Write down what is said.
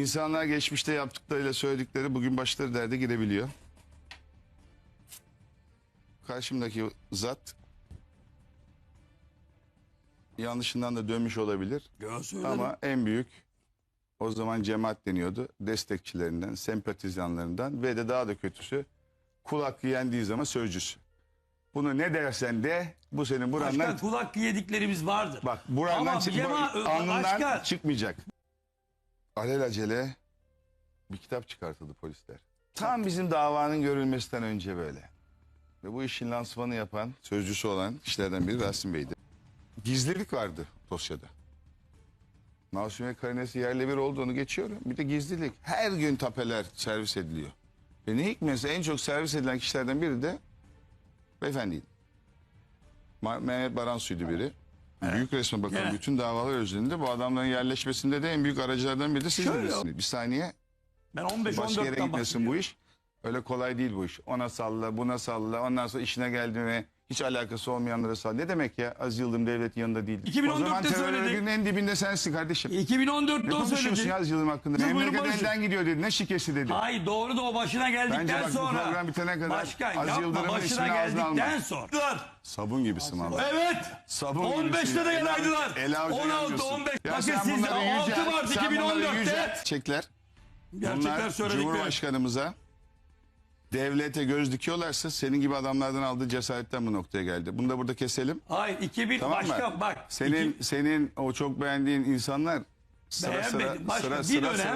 İnsanlar geçmişte yaptıklarıyla söyledikleri bugün başları derde girebiliyor. Karşımdaki zat yanlışından da dönmüş olabilir. Ya. Ama en büyük o zaman cemaat deniyordu. Destekçilerinden, sempatizanlarından ve de daha da kötüsü kul hakkı yendiği zaman sözcüsü. Bunu ne dersen de bu senin burandan Başkan kulak yediklerimiz vardır. bak burandan Ama çık, Cema- alnından başkan- çıkmayacak. Alelacele bir kitap çıkartıldı polisler. Tam bizim davanın görülmesinden önce böyle. Ve bu işin lansmanı yapan, sözcüsü olan kişilerden biri Rasim Bey'di. Gizlilik vardı dosyada. Masumiye karinesi yerle bir olduğunu geçiyorum. Bir de gizlilik. Her gün tapeler servis ediliyor. Ve ne hikmetse en çok servis edilen kişilerden biri de beyefendiydi. Ma- Mehmet Baransu'ydu biri. Büyük resme bakan Evet. bütün davalar özünde bu adamların yerleşmesinde de en büyük aracılardan biri de siz Şöyle bilirsiniz. Bir saniye Ben başka 15-14'ten yere gitmesin bahsediyorum. bu iş. Öyle kolay değil bu iş. Ona salla, buna salla. Ondan sonra işine geldi mi hiç alakası olmayanlara salla. Ne demek ya? Az Yıldırım devletin yanında değil. 2014'te o zaman terör söyledik. örgütünün en dibinde sensin kardeşim. 2014'te Ne o konuşuyorsun söyledi. ya Az Yıldırım hakkında? Cumhurbaşkanı- Memleket elden gidiyor dedi. Ne şikesi dedi. Hayır doğru da o başına geldikten Bence bak bu sonra. program bitene kadar Başkan Aziz yapma Yıldırım'ın başına ismini ağzına geldikten sonra. Sabun gibisin valla. Evet. Sabun 15'te gibisin. de yanaydılar. el avcı 16, yanıyorsun. 15. Ya Bakın siz bunları 6 yücelt, Mart sen bunları 2014'te yücelt. Çekler. gerçekler Bunlar söyledikleri. Cumhurbaşkanımıza devlete göz dikiyorlarsa senin gibi adamlardan aldığı cesaretten bu noktaya geldi. Bunu da burada keselim. Hayır 2000 Tamam başkan bak. Senin senin o çok beğendiğin insanlar sıra sıra Beğenmedim. Başka sıra bir sıra dönem sıra